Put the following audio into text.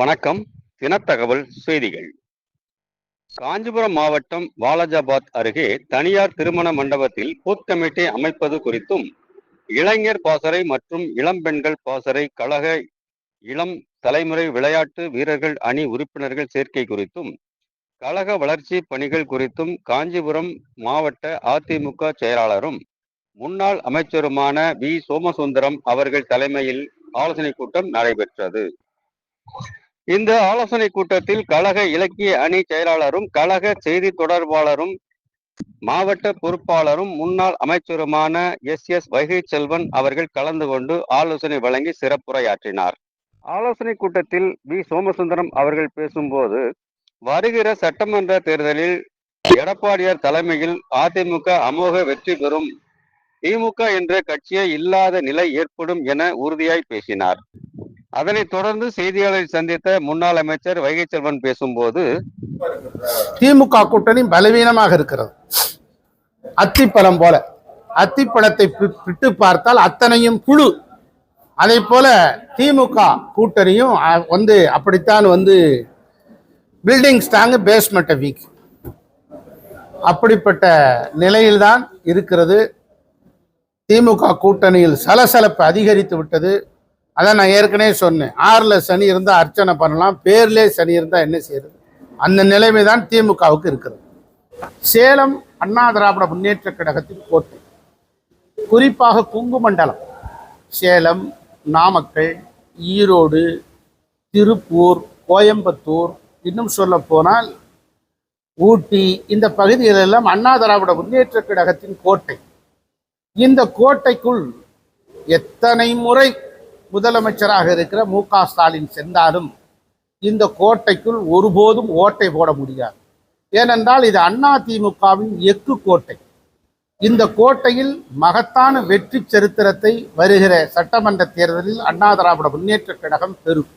வணக்கம். தினத்தகவல் செய்திகள். காஞ்சிபுரம் மாவட்டம் வாலாஜாபாத் அருகே தனியார் திருமண மண்டபத்தில் பூத் கமிட்டி அமைப்பது குறித்தும் இளைஞர் பாசறை மற்றும் இளம் பெண்கள் பாசறை கழக இளம் தலைமுறை விளையாட்டு வீரர்கள் அணி உறுப்பினர்கள் சேர்க்கை குறித்தும் கழக வளர்ச்சி பணிகள் குறித்தும் காஞ்சிபுரம் மாவட்ட அதிமுக செயலாளரும் முன்னாள் அமைச்சருமான வி. சோமசுந்தரம் அவர்கள் தலைமையில் ஆலோசனை கூட்டம் நடைபெற்றது. இந்த ஆலோசனை கூட்டத்தில் கழக இலக்கிய அணி செயலாளரும் கழக செய்தி தொடர்பாளரும் மாவட்ட பொறுப்பாளரும் முன்னாள் அமைச்சருமான எஸ். எஸ். வைகை செல்வன் அவர்கள் கலந்து கொண்டு ஆலோசனை வழங்கி சிறப்புரையாற்றினார். ஆலோசனை கூட்டத்தில் வி. சோமசுந்தரம் அவர்கள் பேசும்போது வருகிற சட்டமன்ற தேர்தலில் எடப்பாடியார் தலைமையில் அதிமுக அமோக வெற்றி பெறும் திமுக என்ற கட்சியே இல்லாத நிலை ஏற்படும் என உறுதியாய் பேசினார். அதனைத் தொடர்ந்து செய்தியாளரை சந்தித்த முன்னாள் அமைச்சர் வைகை செல்வன் பேசும்போது திமுக கூட்டணி பலவீனமாக இருக்கிறது. அத்திப்பழம் போல. அத்திப்பழத்தை பிட்டு பார்த்தால் அத்தனையும் புழு. அதே போல திமுக கூட்டணியும் வந்து அப்படித்தான் வந்து பில்டிங் ஸ்டாங்கு பேஸ்மெண்ட்டை வீக் அப்படிப்பட்ட நிலையில்தான் இருக்கிறது. திமுக கூட்டணியில் சலசலப்பு அதிகரித்து விட்டது. அதான் நான் ஏற்கனவே சொன்னேன். ஆறில் சனி இருந்தால் அர்ச்சனை பண்ணலாம். பேர்லே சனி இருந்தால் என்ன செய்யறது? அந்த நிலைமை தான் திமுகவுக்கு இருக்கிறது. சேலம் அண்ணா திராவிட முன்னேற்ற கழகத்தின் கோட்டை குறிப்பாக குங்கு மண்டலம் சேலம் நாமக்கல் ஈரோடு திருப்பூர் கோயம்புத்தூர் இன்னும் சொல்ல போனால் ஊட்டி இந்த பகுதிகளெல்லாம் அண்ணா திராவிட முன்னேற்ற கழகத்தின் கோட்டை. இந்த கோட்டைக்குள் எத்தனை முறை முதலமைச்சராக இருக்கிற மு க ஸ்டாலின் சென்றாலும் இந்த கோட்டைக்குள் ஒருபோதும் ஓட்டை போட முடியாது. ஏனென்றால் இது அண்ணா திமுகவின் எக்கு கோட்டை. இந்த கோட்டையில் மகத்தான வெற்றி சரித்திரத்தை வருகிற சட்டமன்ற தேர்தலில் அண்ணா திராவிட முன்னேற்ற கழகம் பெறும்.